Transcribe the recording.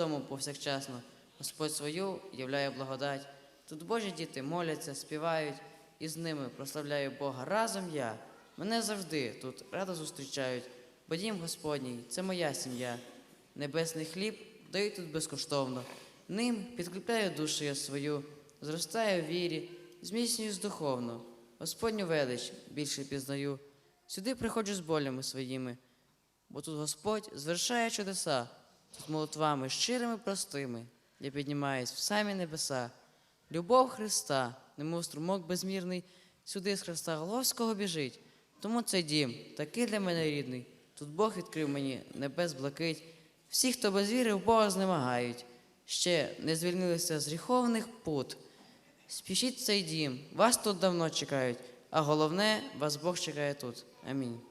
Дому повсякчасно Господь свою являє благодать. Тут Божі діти моляться, співають, і з ними прославляю Бога. Разом я. Мене завжди тут радо зустрічають, бо дім Господній це моя сім'я. Небесний хліб даю тут безкоштовно. Ним підкріпляю душу я свою, зростаю в вірі, зміцнююсь духовно. Господню велич більше пізнаю. Сюди приходжу з болями своїми, бо тут Господь звершає чудеса, тут молитвами щирими простими я піднімаюсь в самі небеса. Любов Христа, немов струмок безмірний, сюди з Христа Головського біжить. Тому цей дім такий для мене рідний. Тут Бог відкрив мені небес блакить. Всі, хто без віри в Бога знемагають, ще не звільнилися з гріховних пут. Спішіть в цей дім, вас тут давно чекають, а головне, вас Бог чекає тут. Амінь.